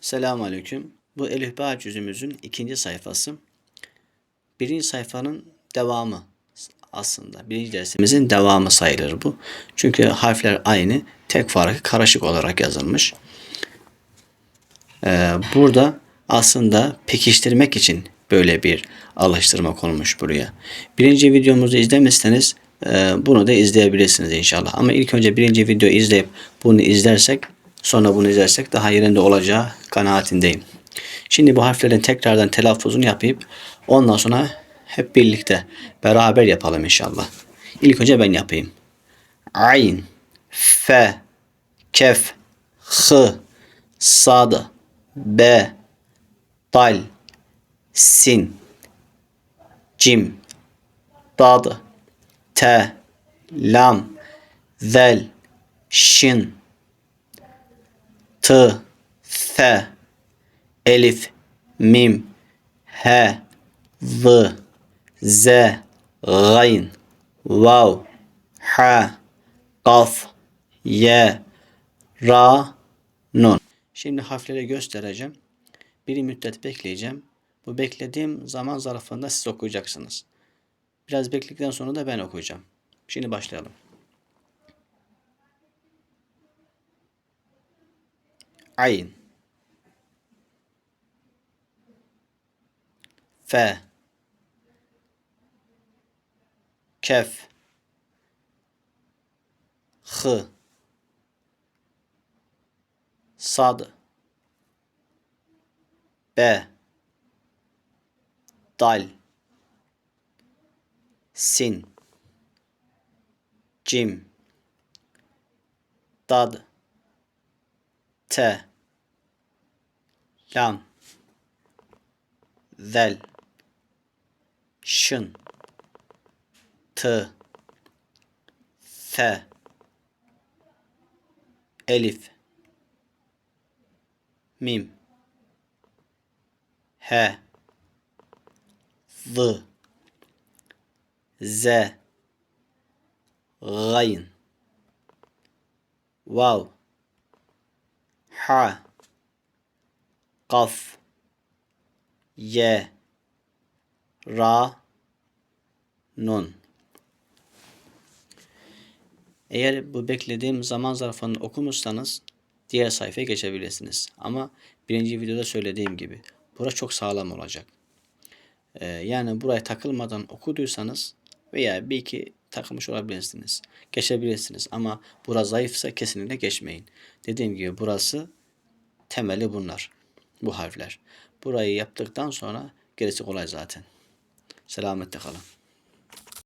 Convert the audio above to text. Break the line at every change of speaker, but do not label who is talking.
Selamun Aleyküm. Bu Elif Bağ cüzümüzün ikinci sayfası. Birinci sayfanın devamı aslında. Birinci dersimizin devamı sayılır bu. Çünkü harfler aynı. Tek farkı karışık olarak yazılmış. Ee, burada aslında pekiştirmek için böyle bir alıştırma konulmuş buraya. Birinci videomuzu izlemişseniz e, bunu da izleyebilirsiniz inşallah. Ama ilk önce birinci videoyu izleyip bunu izlersek sonra bunu izlersek daha yerinde olacağı kanaatindeyim. Şimdi bu harflerin tekrardan telaffuzunu yapıp ondan sonra hep birlikte beraber yapalım inşallah. İlk önce ben yapayım. Ayn, fe, kef, hı, sad, be, dal, sin, cim, dad, te, lam, zel, şin, t, th, elif, mim, he, v, z, gayn, vav, ha, kaf, ye, ra, nun. Şimdi harfleri göstereceğim. Bir müddet bekleyeceğim. Bu beklediğim zaman zarfında siz okuyacaksınız. Biraz bekledikten sonra da ben okuyacağım. Şimdi başlayalım. Ayn. Fe Kef. Hı Sad. B. Dal. Sin. Cim. Dad. Te Lam Zel. Şın. T. F. Elif. Mim. H. V. Z. Gayn. Vav. Ha Kaf Ye Ra Nun Eğer bu beklediğim zaman zarfını okumuşsanız diğer sayfaya geçebilirsiniz. Ama birinci videoda söylediğim gibi burası çok sağlam olacak. Ee, yani buraya takılmadan okuduysanız veya bir iki takılmış olabilirsiniz. Geçebilirsiniz ama burası zayıfsa kesinlikle geçmeyin. Dediğim gibi burası temeli bunlar. Bu harfler. Burayı yaptıktan sonra gerisi kolay zaten. Selametle kalın.